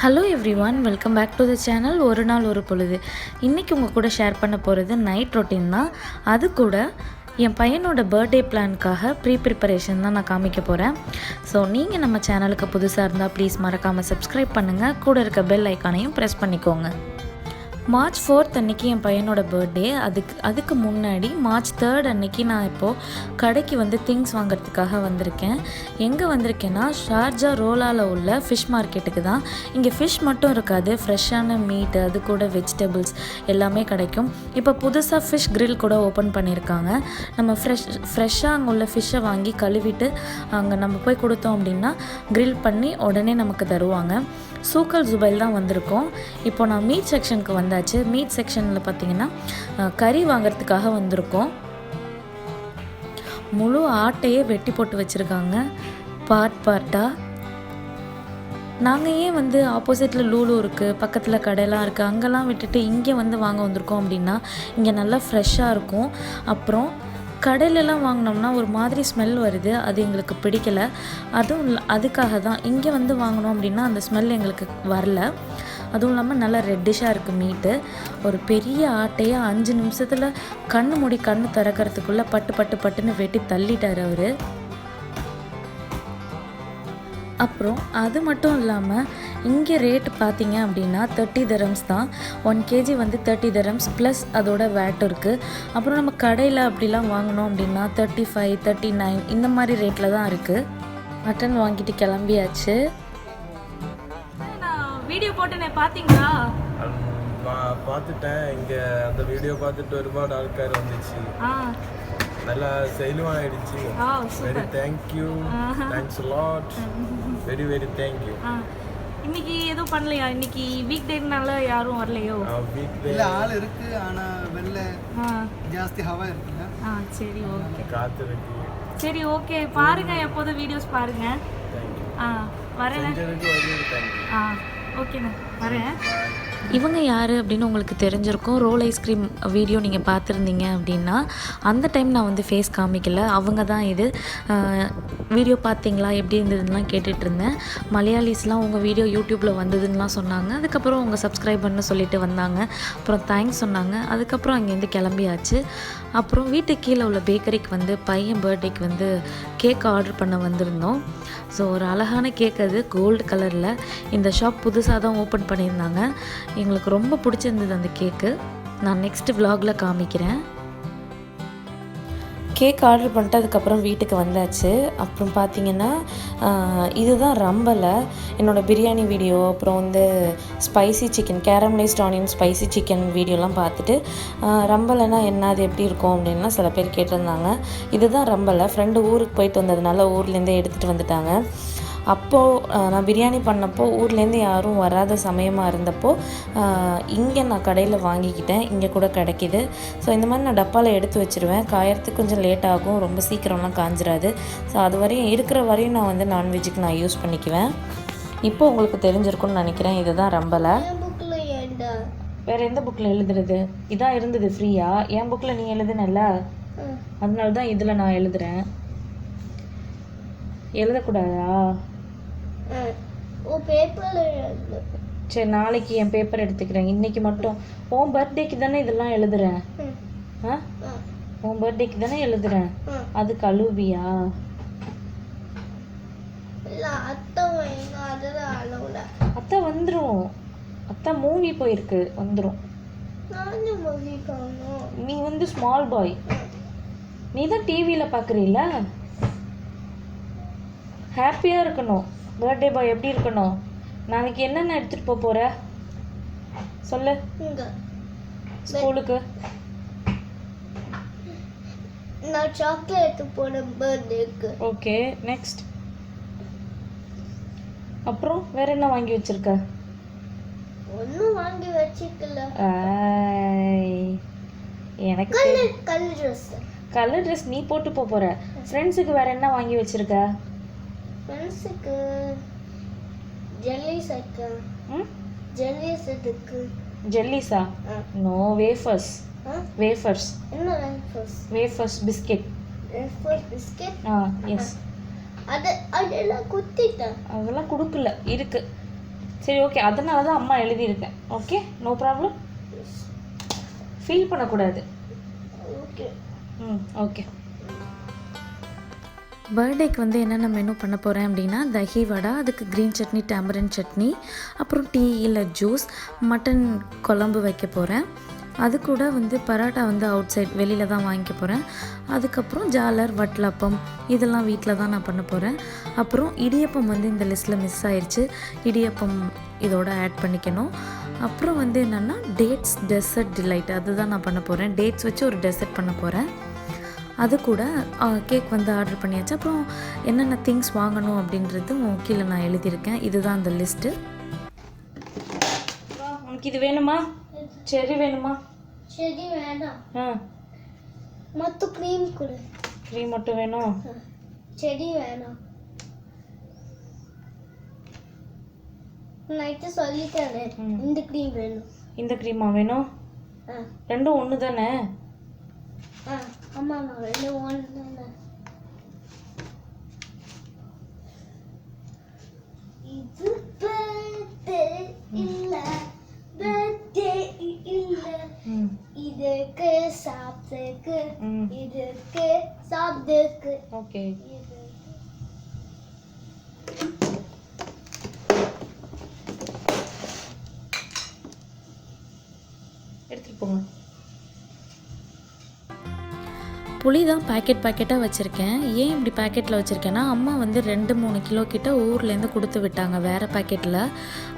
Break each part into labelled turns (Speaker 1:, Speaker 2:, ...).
Speaker 1: Hello everyone welcome back to the channel ஒரு நாள் ஒரு பொழுது. இன்றைக்கி உங்கள் கூட ஷேர் பண்ண போகிறது நைட் ரொட்டீன் தான். அது கூட என் பையனோட பர்த்டே பிளான்க்காக ப்ரீ ப்ரிப்பரேஷன் தான் நான் காமிக்க போகிறேன் ஸோ நீங்கள் நம்ம சேனலுக்கு புதுசாக இருந்தால் ப்ளீஸ் மறக்காமல் சப்ஸ்கிரைப் பண்ணுங்கள் கூட இருக்க பெல் ஐக்கானையும் ப்ரெஸ் பண்ணிக்கோங்க. மார்ச் ஃபோர்த் அன்னைக்கு என் பையனோட பர்த்டே அதுக்கு அதுக்கு முன்னாடி மார்ச் தேர்ட் அன்னைக்கு நான் இப்போது கடைக்கு வந்து திங்ஸ் வாங்குறதுக்காக வந்திருக்கேன். எங்கே வந்திருக்கேன்னா ஷார்ஜா ரோலாவில் உள்ள ஃபிஷ் மார்க்கெட்டுக்கு தான். இங்கே ஃபிஷ் மட்டும் இருக்காது ஃப்ரெஷ்ஷான மீட் அது கூட வெஜிடபிள்ஸ் எல்லாமே கிடைக்கும். இப்போ புதுசாக ஃபிஷ் கிரில் கூட ஓப்பன் பண்ணியிருக்காங்க நம்ம ஃப்ரெஷ் ஃப்ரெஷ்ஷாக அங்கே உள்ள ஃபிஷ்ஷை வாங்கி கழுவிட்டு அங்கே நம்ம போய் கொடுத்தோம் அப்படின்னா கிரில் பண்ணி உடனே நமக்கு தருவாங்க. சூக்கல் ஜுபைல் தான் வந்திருக்கோம். இப்போ நான் மீட் செக்ஷனுக்கு வந்தாச்சு. மீட் செக்ஷனில் பார்த்தீங்கன்னா கறி வாங்கிறதுக்காக வந்திருக்கோம். முழு ஆட்டையே வெட்டி போட்டு வச்சுருக்காங்க. பார்ட் பார்ட்டாக நாங்கள் ஏன் வந்து ஆப்போசிட்டில் லூலு இருக்குது பக்கத்தில் கடையெல்லாம் இருக்குது அங்கெல்லாம் விட்டுட்டு இங்கே வந்து வாங்க வந்திருக்கோம் அப்படின்னா இங்கே நல்லா ஃப்ரெஷ்ஷாக இருக்கும். அப்புறம் கடையிலலாம் வாங்கினோம்னா ஒரு மாதிரி ஸ்மெல் வருது. அது எங்களுக்கு பிடிக்கல. அதுவும் அதுக்காக தான் இங்கே வந்து வாங்கினோம் அப்படின்னா அந்த ஸ்மெல் எங்களுக்கு வரல. அதுவும் இல்லாமல் நல்லா ரெட்டிஷாக இருக்குது மீட்டு ஒரு பெரிய ஆட்டையாக அஞ்சு நிமிஷத்தில் கண்ணு மூடி கண்ணு திறக்கறதுக்குள்ளே பட்டு பட்டு பட்டுன்னு வெட்டி தள்ளிட்டார் அவர். அப்புறம் அது மட்டும் இல்லாமல் இங்கே ரேட் பார்த்தீங்க அப்படின்னா தேர்ட்டி தரம்ஸ் தான். ஒன் கேஜி வந்து தேர்ட்டி தரம்ஸ் ப்ளஸ் அதோட வேட் இருக்குது அப்புறம் நம்ம கடையில் அப்படிலாம் வாங்கினோம் அப்படின்னா தேர்ட்டி ஃபைவ் தேர்ட்டி நைன் இந்த மாதிரி ரேட்டில் தான் இருக்குது மட்டன் வாங்கிட்டு கிளம்பியாச்சு.
Speaker 2: நான் வீடியோ போட்டேனே
Speaker 3: பார்த்துட்டேன் இங்க அந்த வீடியோ பார்த்துட்டு ஒருபாடு ஆட்கார் வந்துச்சு.
Speaker 2: ஆ.
Speaker 3: நல்லா செயலும் ஆயிடுச்சு
Speaker 2: ஆ.
Speaker 3: Very thank you thanks lot very very thank you
Speaker 2: ஆ இன்னைக்கு எதுவும் பண்ணலையா? இன்னைக்கு வீக் டேனால யாரும் வரலையோ?
Speaker 4: இல்ல ஆள் இருக்கு ஆனா வெளில
Speaker 2: ஆ.
Speaker 4: ஜாஸ்தி ஹவா இருக்குல்ல.
Speaker 2: ஆ சரி ஓகே
Speaker 3: காத்து இருக்கு
Speaker 2: சரி ஓகே பாருங்க எப்போதும் வீடியோஸ் பாருங்க. ஆ வரேன். ஆ ஓகேண்ணே வரேன்.
Speaker 1: இவங்க யார் அப்படின்னு உங்களுக்கு தெரிஞ்சிருக்கும். ரோல் ஐஸ்கிரீம் வீடியோ நீங்கள் பார்த்துருந்தீங்க அப்படின்னா அந்த டைம் நான் வந்து ஃபேஸ் காமிக்கல. அவங்க தான் இது. வீடியோ பார்த்தீங்களா? எப்படி இருந்ததுன்னெலாம் கேட்டுட்டு இருந்தேன் மலையாளிஸ்லாம் உங்கள் வீடியோ யூடியூப்பில் வந்ததுன்னெலாம் சொன்னாங்க. அதுக்கப்புறம் உங்கள் சப்ஸ்கிரைப் பண்ண சொல்லிட்டு வந்தாங்க. அப்புறம் தேங்க்ஸ் சொன்னாங்க. அதுக்கப்புறம் அங்கேருந்து கிளம்பியாச்சு. அப்புறம் வீட்டுக்கு கீழே உள்ள பேக்கரிக்கு வந்து பையன் பர்த்டேக்கு வந்து கேக் ஆர்டர் பண்ண வந்திருந்தோம். ஸோ ஒரு அழகான கேக் அது கோல்டு கலரில் இந்த ஷாப் புதுசாக தான் ஓப்பன் பண்ணியிருந்தாங்க. எங்களுக்கு ரொம்ப பிடிச்சிருந்தது அந்த கேக்கு. நான் நெக்ஸ்ட் விலாகில் காமிக்கிறேன். கேக் ஆர்டர் பண்ணிட்டு அதுக்கப்புறம் வீட்டுக்கு வந்தாச்சு. அப்புறம் பார்த்தீங்கன்னா இதுதான் ரம்பலை. என்னோடய பிரியாணி வீடியோ அப்புறம் வந்து spicy chicken caramelised onion spicy chicken வீடியோலாம் பார்த்துட்டு ரம்பலைனா என்ன அது எப்படி இருக்கும் அப்படின்லாம் சில பேர் கேட்டிருந்தாங்க. இதுதான் ரம்பலை. ஃப்ரெண்டு ஊருக்கு போயிட்டு வந்ததுனால ஊர்லேருந்தே எடுத்துகிட்டு வந்துட்டாங்க. அப்போது நான் பிரியாணி பண்ணப்போ ஊர்லேருந்து யாரும் வராத சமயமாக இருந்தப்போ இங்கே நான் கடையில் வாங்கிக்கிட்டேன். இங்கே கூட கிடைக்கிது. ஸோ இந்த மாதிரி நான் டப்பாவில் எடுத்து வச்சுருவேன். காயறதுக்கு கொஞ்சம் லேட் ஆகும். ரொம்ப சீக்கிரம்லாம் காஞ்சிராது. ஸோ அது வரையும் இருக்கிற வரையும் நான் வந்து நான்வெஜ்ஜுக்கு நான் யூஸ் பண்ணிக்குவேன். இப்போ உங்களுக்கு தெரிஞ்சிருக்கும்னு நினைக்கிறேன். இதுதான் ரம்பலை. வேறு எந்த புக்கில் எழுதுறது? இதான் இருந்தது ஃப்ரீயா என் புக்கில் நீ எழுதுனல்ல? அதனால தான் இதில் நான் எழுதுறேன். எழுதக்கூடாதா? சரி நாளைக்கு என் பேப்பர் எடுத்துக்கிறேன். இன்னைக்கு மட்டும். உன் பர்த்டேக்கு தானே இதெல்லாம் எழுதுறேன்? ஆ? உன் பர்த்டேக்கு தானே எழுதுறேன்? அது கழுவியா? அத்தை வந்துரும். அத்தை மூவி போயிருக்கு. வந்துரும். நீ வந்து ஸ்மால் பாய் நீ தான் டிவியில் பார்க்குறீல்ல ஹாப்பியாக இருக்கணும். பர்த்டே பாய் எப்படி இருக்கணும்? நாளைக்கு என்னென்ன எடுத்துகிட்டு போக போகிற சொல்லு. ஸ்கூலுக்கு.
Speaker 5: நான் சாக்லேட் போனேன் பர்த்டேக்கு
Speaker 1: ஓகே நெக்ஸ்ட் அப்புறம் வேற என்ன வாங்கி வச்சிருக்க?
Speaker 5: ஒன்றும் வாங்கி வச்சுக்கல.
Speaker 1: ஐய், எனக்கு
Speaker 5: கலர் ட்ரெஸ்
Speaker 1: கலர் ட்ரெஸ் நீ போட்டு போற. ஃப்ரெண்ட்ஸுக்கு வேற என்ன வாங்கி வச்சிருக்க?
Speaker 5: ஃப்ரெண்ட்ஸுக்கு ஜெல்லி
Speaker 1: ம்?
Speaker 5: ஜெல்லி செட்டுக்கு
Speaker 1: ஜெல்லிஸா நோ வேஃபர்ஸ் வேஃபர்ஸ்
Speaker 5: என்ன wafers
Speaker 1: wafers biscuit
Speaker 5: wafers biscuit
Speaker 1: ஆ எஸ்
Speaker 5: அது அதெல்லாம் குத்திட்டேன்
Speaker 1: அதெல்லாம் கொடுக்கல. இருக்கு.
Speaker 2: சரி ஓகே அதனால தான் அம்மா எழுதியிருக்கேன். ஓகே நோ ப்ராப்ளம் ஃபீல் பண்ணக்கூடாது.
Speaker 5: ஓகே
Speaker 2: ம் ஓகே
Speaker 1: பர்த்டேக்கு வந்து என்னென்ன மெனு பண்ண போகிறேன் அப்படின்னா தஹி வடை அதுக்கு க்ரீன் சட்னி டேமரன் சட்னி அப்புறம் டீ இல்லை ஜூஸ் மட்டன் குழம்பு வைக்க போகிறேன் அது கூட வந்து பரோட்டா வந்து அவுட் சைட் வெளியில் தான் வாங்கிக்க போகிறேன் அதுக்கப்புறம் ஜாலர் வட்லப்பம் இதெல்லாம் வீட்டில் தான் நான் பண்ண போகிறேன் அப்புறம் இடியப்பம் வந்து இந்த லிஸ்ட்டில் மிஸ் ஆயிடுச்சு இடியப்பம் இதோட ஆட் பண்ணிக்கணும். அப்புறம் வந்து என்னென்னா டேட்ஸ் டெசர்ட் டிலைட் அதுதான் நான் பண்ண போகிறேன் டேட்ஸ் வச்சு ஒரு டெசர்ட் பண்ண போகிறேன் அது கூட கேக் வந்து ஆர்டர் பண்ணியாச்சு. அப்புறம் என்னென்ன திங்ஸ் வாங்கணும் அப்படின்றதும் கீழே நான் எழுதியிருக்கேன். இதுதான் அந்த லிஸ்ட்டு
Speaker 2: உனக்கு இது வேணுமா? செரி வேணுமா?
Speaker 5: சரி வேண்டாம்
Speaker 2: ஆ.
Speaker 5: மொத்த க்ரீம் கொடு.
Speaker 2: க்ரீம் மட்டும் வேணும்?
Speaker 5: செடி வேணாம். நைட்டு சொல்லிட்டேனே
Speaker 2: ம்.
Speaker 5: இந்த க்ரீம் வேணும்.
Speaker 2: இந்த க்ரீமா வேணும்?
Speaker 5: ஆ.
Speaker 2: ரெண்டும் ஒன்று தானே
Speaker 5: ஆ. ஆமாம்மா ரெண்டு ஒன்று இது birthday இல்ல birthday இல்ல. இதுக்கு சாப்பிட்டுக்கு இதுக்கு சாப்பிட்டுக்கு.
Speaker 2: ஓகே.
Speaker 1: புளி தான் பேக்கெட் பேக்கெட்டாக வச்சுருக்கேன். ஏன் இப்படி பேக்கெட்டில் வச்சுருக்கேன்னா அம்மா வந்து ரெண்டு மூணு கிலோ கிட்ட ஊர்லேருந்து கொடுத்து விட்டாங்க வேறு பேக்கெட்டில்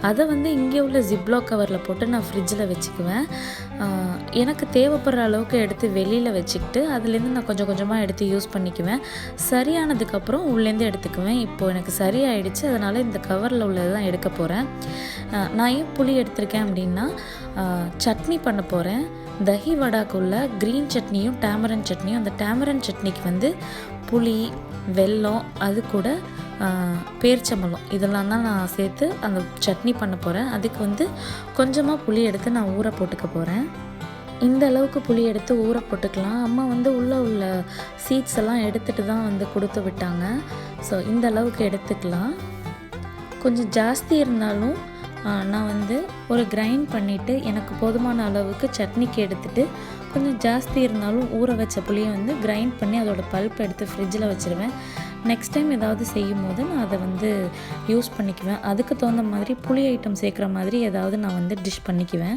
Speaker 1: அதை வந்து இங்கே உள்ள ஜிப்லோ கவரில் போட்டு நான் ஃப்ரிட்ஜில் வச்சுக்குவேன். எனக்கு தேவைப்படுற அளவுக்கு எடுத்து வெளியில் வச்சுக்கிட்டு அதுலேருந்து நான் கொஞ்சம் கொஞ்சமாக எடுத்து யூஸ் பண்ணிக்குவேன். சரியானதுக்கப்புறம் உள்ளேருந்து எடுத்துக்குவேன். இப்போது எனக்கு சரியாயிடுச்சு அதனால் இந்த கவரில் உள்ளது தான் எடுக்க போகிறேன் நான் ஏன் புளி எடுத்திருக்கேன் அப்படின்னா சட்னி பண்ண போகிறேன் தஹி வடாக்குள்ள க்ரீன் சட்னியும் டேமரன் சட்னியும் அந்த டேமரன் சட்னிக்கு வந்து புளி வெல்லம் அது கூட பேர்ச்சம்பழம். இதெல்லாம் தான் நான் சேர்த்து அந்த சட்னி பண்ண போகிறேன் அதுக்கு வந்து கொஞ்சமாக புளி எடுத்து நான் ஊற போட்டுக்க போகிறேன் இந்த அளவுக்கு புளி எடுத்து ஊற போட்டுக்கலாம். அம்மா வந்து உள்ளே உள்ள சீட்ஸ் எல்லாம் எடுத்துகிட்டு தான் வந்து கொடுத்து விட்டாங்க. ஸோ இந்த அளவுக்கு எடுத்துக்கலாம். கொஞ்சம் ஜாஸ்தி இருந்தாலும் நான் வந்து ஒரு கிரைண்ட் பண்ணிவிட்டு எனக்கு போதுமான அளவுக்கு சட்னிக்கு எடுத்துட்டு கொஞ்சம் ஜாஸ்தி இருந்தாலும் ஊற வச்ச புளியை வந்து கிரைண்ட் பண்ணி அதோடய பல்ப் எடுத்து ஃப்ரிட்ஜில் வச்சுருவேன். நெக்ஸ்ட் டைம் ஏதாவது செய்யும் போது நான் அதை வந்து யூஸ் பண்ணிக்குவேன். அதுக்கு தகுந்த மாதிரி புளி ஐட்டம் சேர்க்குற மாதிரி ஏதாவது நான் வந்து டிஷ் பண்ணிக்குவேன்.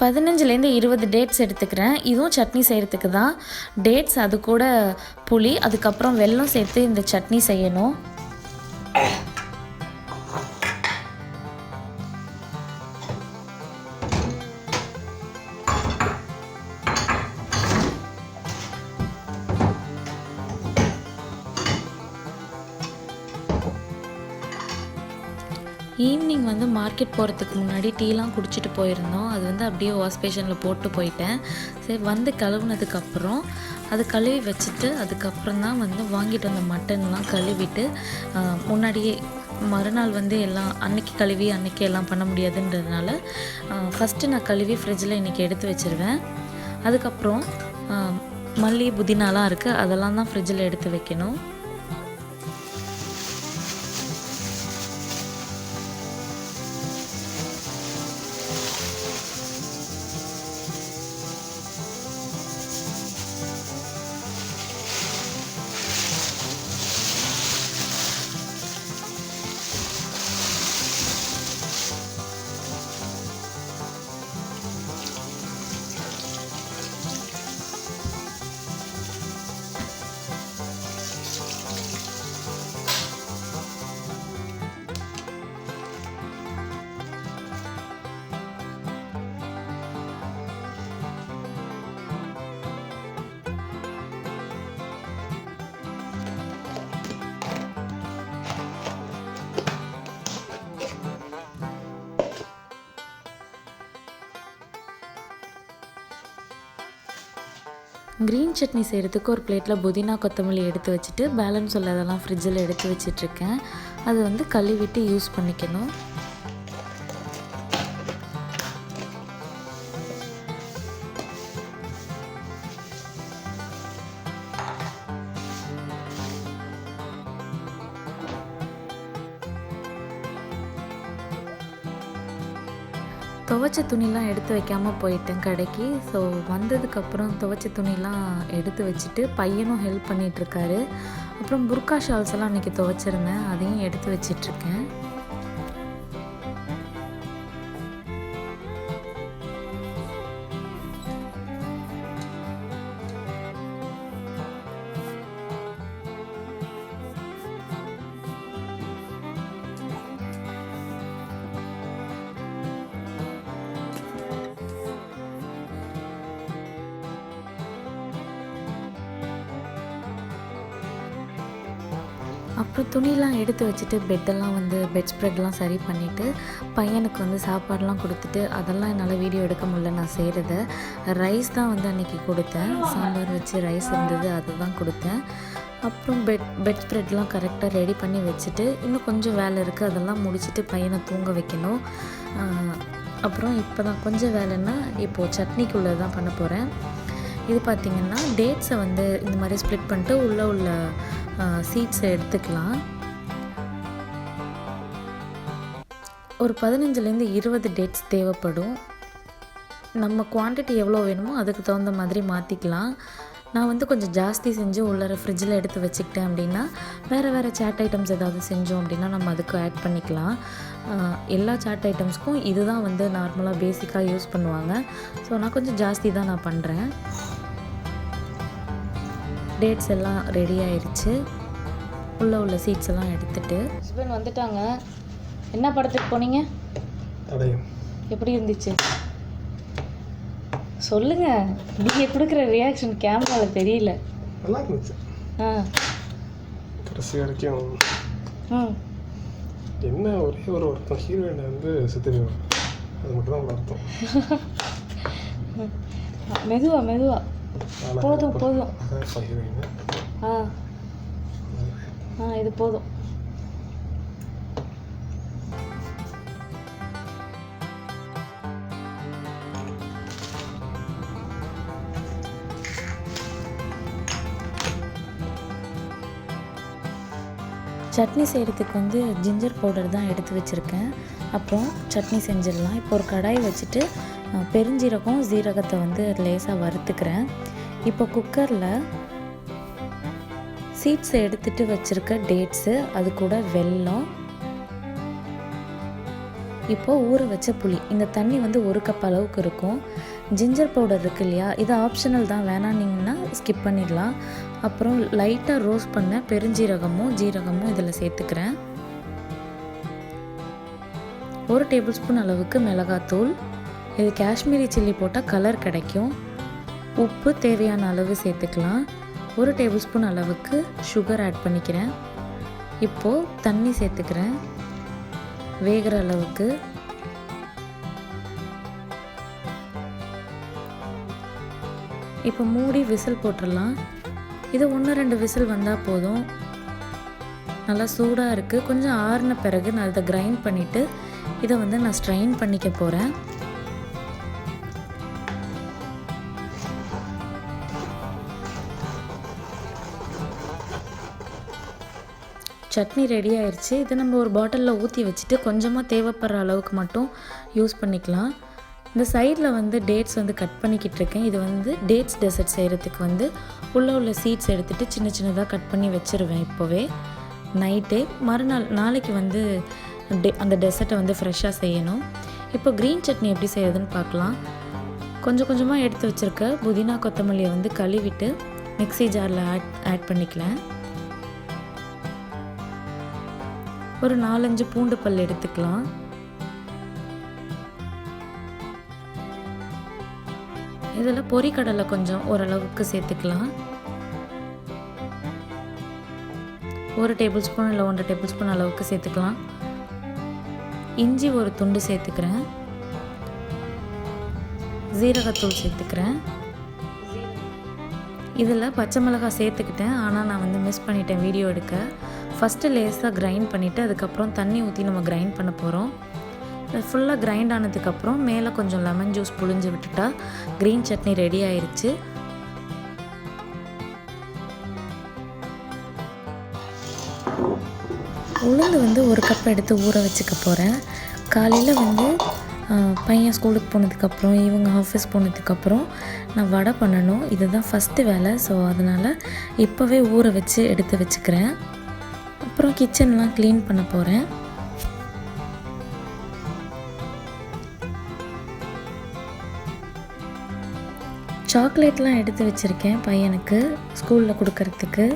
Speaker 1: பதினஞ்சுலேருந்து இருபது டேட்ஸ் எடுத்துக்கிறேன். இதுவும் சட்னி செய்கிறதுக்கு தான். டேட்ஸ் அது கூட புளி அதுக்கப்புறம் வெல்லம் சேர்த்து இந்த சட்னி செய்யணும். ஈவினிங் வந்து மார்க்கெட் போகிறதுக்கு முன்னாடி டீலாம் குடிச்சிட்டு போயிருந்தோம். அது வந்து அப்படியே வாஷ் பேஷனில் போட்டு போயிட்டேன். சரி வந்து கழுவுனதுக்கப்புறம் அது கழுவி வச்சுட்டு அதுக்கப்புறம் தான் வந்து வாங்கிட்டு வந்த மட்டன்லாம் கழுவிட்டு முன்னாடியே மறுநாள் வந்து எல்லாம் அன்னைக்கு கழுவி அன்னைக்கு எல்லாம் பண்ண முடியாதுன்றதுனால ஃபஸ்ட்டு நான் கழுவி ஃப்ரிட்ஜில் இன்றைக்கி எடுத்து வச்சுருவேன். அதுக்கப்புறம் மல்லி புதினாலாம் இருக்குது அதெல்லாம் தான் ஃப்ரிட்ஜில் எடுத்து வைக்கணும். க்ரீன் சட்னி செய்கிறதுக்கு ஒரு பிளேட்டில் புதினா கொத்தமல்லி எடுத்து வச்சுட்டு பேலன்ஸ் உள்ளதெல்லாம் ஃப்ரிட்ஜில் எடுத்து வச்சிட்ருக்கேன் அது வந்து கழுவிட்டு யூஸ் பண்ணிக்கணும். துவைச்ச துணிலாம் எடுத்து வைக்காமல் போயிட்டேன் கடைக்கு. ஸோ வந்ததுக்கப்புறம் துவைச்ச துணிலாம் எடுத்து வச்சுட்டு பையனும் ஹெல்ப் பண்ணிகிட்ருக்காரு அப்புறம் புர்கா ஷால்ஸ் எல்லாம் அன்றைக்கி துவைச்சிருந்தேன். அதையும் எடுத்து வச்சிட்ருக்கேன் அப்புறம் துணிலாம் எடுத்து வச்சுட்டு பெட்டெல்லாம் வந்து பெட் ஸ்ப்ரெட்லாம் சரி பண்ணிவிட்டு பையனுக்கு வந்து சாப்பாடெலாம் கொடுத்துட்டு அதெல்லாம் என்னால் வீடியோ எடுக்க முடியல நான் செய்கிறத ரைஸ் தான் வந்து அன்றைக்கி கொடுத்தேன். சாம்பார் வச்சு ரைஸ் இருந்தது அதுதான் கொடுத்தேன். அப்புறம் பெட் பெட் ஸ்ப்ரெட்லாம் கரெக்டாக ரெடி பண்ணி வச்சுட்டு இன்னும் கொஞ்சம் வேலை இருக்குது அதெல்லாம் முடிச்சுட்டு பையனை தூங்க வைக்கணும். அப்புறம் இப்போ தான் கொஞ்சம் வேலைன்னா இப்போது சட்னிக்குள்ளே தான் பண்ண போகிறேன் இது பார்த்திங்கன்னா டேட்ஸை வந்து இந்த மாதிரி ஸ்ப்ளிட் பண்ணிட்டு உள்ளே உள்ள சீட்ஸை எடுத்துக்கலாம். ஒரு பதினஞ்சுலேருந்து இருபது டேட்ஸ் தேவைப்படும். நம்ம குவான்டிட்டி எவ்வளோ வேணுமோ அதுக்கு தகுந்த மாதிரி மாற்றிக்கலாம் நான் வந்து கொஞ்சம் ஜாஸ்தி செஞ்சு உள்ளர ஃப்ரிட்ஜில் எடுத்து வச்சுக்கிட்டேன் அப்படின்னா வேறு வேறு சாட் ஐட்டம்ஸ் ஏதாவது செஞ்சோம் அப்படின்னா நம்ம அதுக்கு ஆட் பண்ணிக்கலாம். எல்லா சாட் ஐட்டம்ஸ்க்கும் இதுதான் வந்து நார்மலாக பேசிக்காக யூஸ் பண்ணுவாங்க. ஸோ நான் கொஞ்சம் ஜாஸ்தி தான் நான் பண்ணுறேன் டேட்ஸ் எல்லாம் ரெடி ஆயிடுச்சு உள்ளே உள்ள சீட்ஸ் எல்லாம் எடுத்துட்டு.
Speaker 2: ஹஸ்பண்ட் வந்துட்டாங்க. என்ன படத்துக்கு போனீங்க?
Speaker 3: தடயம்.
Speaker 2: எப்படி இருந்துச்சு? சொல்லுங்க. நீங்கள் கொடுக்குற ரியாக்ஷன் கேமராவில் தெரியல.
Speaker 3: நல்லா இருந்துச்சு.
Speaker 2: ஆ.
Speaker 3: கடைசி வரைக்கும்.
Speaker 2: ம்
Speaker 3: என்ன ஒரே ஒரு ஒருத்தன் ஹீரோயினை வந்து செத்துடுவான் அது மட்டும் தான் அர்த்தம்.
Speaker 2: மெதுவா மெதுவா. போதும். போதும். ஆ ஆ இது போதும்
Speaker 1: சட்னி செய்கிறதுக்கு வந்து ஜிஞ்சர் பவுடர் தான் எடுத்து வச்சுருக்கேன் அப்புறம் சட்னி செஞ்சிடலாம் இப்போ ஒரு கடாய் வச்சுட்டு பெருஞ்சீரகம் ஜீரகத்தை வந்து லேசாக வறுத்துக்கிறேன். இப்போ குக்கரில் சீட்ஸை எடுத்துட்டு வச்சுருக்க டேட்ஸு அது கூட வெல்லம். இப்போ ஊற வச்ச புளி. இந்த தண்ணி வந்து ஒரு கப் அளவுக்கு இருக்கும். ஜிஞ்சர் பவுடர் இருக்கு இல்லையா இது ஆப்ஷனல் தான். வேணான்னீங்கன்னா ஸ்கிப் பண்ணிடலாம். அப்புறம் லைட்டாக ரோஸ்ட் பண்ண பெருஞ்சீரகமும் ஜீரகமும் இதில் சேர்த்துக்கிறேன். ஒரு டேபிள் ஸ்பூன் அளவுக்கு மிளகாத்தூள். இது காஷ்மீரி சில்லி போட்டால் கலர் கிடைக்கும். உப்பு தேவையான அளவு சேர்த்துக்கலாம். ஒரு டேபிள் ஸ்பூன் அளவுக்கு சுகர் ஆட் பண்ணிக்கிறேன். இப்போது தண்ணி சேர்த்துக்கிறேன். வேகிற அளவுக்கு. இப்போ மூடி விசில் போட்டுடலாம். இது ஒன்று ரெண்டு விசில் வந்தால் போதும். நல்லா சூடாக இருக்குது கொஞ்சம் ஆறின பிறகு நான் இதை கிரைண்ட் பண்ணிவிட்டு இதை வந்து நான் ஸ்ட்ரைன் பண்ணிக்க போகிறேன் சட்னி ரெடி ஆயிடுச்சு இதை நம்ம ஒரு பாட்டிலில் ஊற்றி வச்சுட்டு கொஞ்சமாக தேவைப்படுற அளவுக்கு மட்டும் யூஸ் பண்ணிக்கலாம். இந்த சைடில் வந்து டேட்ஸ் வந்து கட் பண்ணிக்கிட்டு இருக்கேன். இது வந்து டேட்ஸ் டெசர்ட் செய்கிறதுக்கு வந்து உள்ளே உள்ள சீட்ஸ் எடுத்துகிட்டு சின்ன சின்னதாக கட் பண்ணி வச்சுருவேன் இப்போவே. நைட்டே மறுநாள் நாளைக்கு வந்து டே அந்த டெசர்ட்டை வந்து ஃப்ரெஷ்ஷாக செய்யணும். இப்போ க்ரீன் சட்னி எப்படி செய்யறதுன்னு பார்க்கலாம். கொஞ்சம் கொஞ்சமாக எடுத்து வச்சுருக்க புதினா கொத்தமல்லியை வந்து கழுவிட்டு மிக்ஸி ஜாரில் ஆட் ஆட் பண்ணிக்கலாம். ஒரு நாலஞ்சு பூண்டு பல் எடுத்துக்கலாம். இதில் பொரிக்கடலை கொஞ்சம் ஓரளவுக்கு சேர்த்துக்கலாம். ஒரு டேபிள் ஸ்பூன் இல்லை ஒன்றரை டேபிள் ஸ்பூன் அளவுக்கு சேர்த்துக்கலாம். இஞ்சி ஒரு துண்டு சேர்த்துக்கிறேன். ஜீரகத்தூள் சேர்த்துக்கிறேன். இதில் பச்சை மிளகாய் சேர்த்துக்கிட்டேன். ஆனால் நான் வந்து மிஸ் பண்ணிட்டேன் வீடியோ எடுக்க. ஃபஸ்ட்டு லேஸாக கிரைண்ட் பண்ணிவிட்டு அதுக்கப்புறம் தண்ணி ஊற்றி நம்ம கிரைண்ட் பண்ண போகிறோம் ஃபுல்லாக கிரைண்ட் ஆனதுக்கப்புறம் மேலே கொஞ்சம் லெமன் ஜூஸ் புழிஞ்சு விட்டுட்டா க்ரீன் சட்னி ரெடி ஆயிடுச்சு உளுந்து வந்து ஒரு கப் எடுத்து ஊற வச்சுக்க போகிறேன் காலையில் வந்து பையன் ஸ்கூலுக்கு போனதுக்கப்புறம் இவங்க ஆஃபீஸ் போனதுக்கப்புறம் நான் வடை பண்ணணும். இதுதான் ஃபஸ்ட்டு வேலை. ஸோ அதனால் இப்போவே ஊற வச்சு எடுத்து வச்சுக்கிறேன். அப்புறம் கிச்சன்லாம் க்ளீன் பண்ண போகிறேன் சாக்லேட்லாம் எடுத்து வச்சுருக்கேன் பையனுக்கு ஸ்கூலில் கொடுக்கறதுக்கு.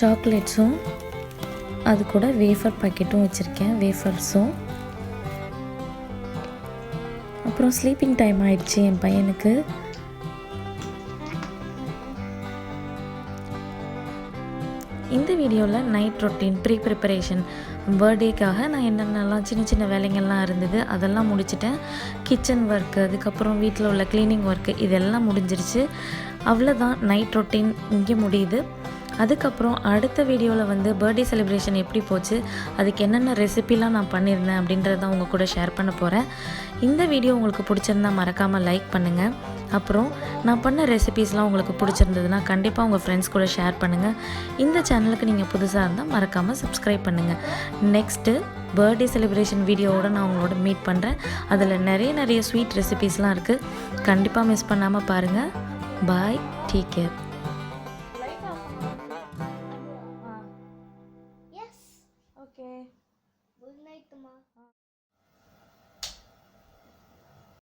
Speaker 1: சாக்லேட்ஸும் அது கூட வேஃபர் பாக்கெட்டும் வச்சுருக்கேன் வேஃபர்ஸும் அப்புறம் ஸ்லீப்பிங் டைம் ஆயிடுச்சு என் பையனுக்கு. வீடியோவில் நைட் ரொட்டீன் ப்ரீ ப்ரிப்பரேஷன் பர்த்டேக்காக நான் என்னென்னலாம் சின்ன சின்ன வேலைங்கள்லாம் இருந்தது அதெல்லாம் முடிச்சிட்டேன். கிச்சன் ஒர்க்கு அதுக்கப்புறம் வீட்டில் உள்ள க்ளீனிங் ஒர்க்கு இதெல்லாம் முடிஞ்சிருச்சு. அவ்வளோதான் நைட் ரொட்டீன் இங்கே முடியுது. அதுக்கப்புறம் அடுத்த வீடியோவில் வந்து பர்த்டே செலிப்ரேஷன் எப்படி போச்சு அதுக்கு என்னென்ன ரெசிபிலாம் நான் பண்ணியிருந்தேன் அப்படின்றத உங்கள் கூட ஷேர் பண்ண போகிறேன் இந்த வீடியோ உங்களுக்கு பிடிச்சிருந்தா மறக்காமல் லைக் பண்ணுங்கள் அப்புறம் நான் பண்ண ரெசிபீஸ்லாம் உங்களுக்கு பிடிச்சிருந்ததுன்னா கண்டிப்பாக உங்கள் ஃப்ரெண்ட்ஸ் கூட ஷேர் பண்ணுங்கள் இந்த சேனலுக்கு நீங்கள் புதுசாக இருந்தால் மறக்காமல் சப்ஸ்கிரைப் பண்ணுங்கள் நெக்ஸ்ட்டு பர்த்டே செலிப்ரேஷன் வீடியோவோட நான் உங்களோட மீட் பண்ணுறேன் அதில் நிறைய நிறைய ஸ்வீட் ரெசிபீஸ்லாம் இருக்குது கண்டிப்பாக மிஸ் பண்ணாமல் பாருங்கள் பாய் டேக் கேர்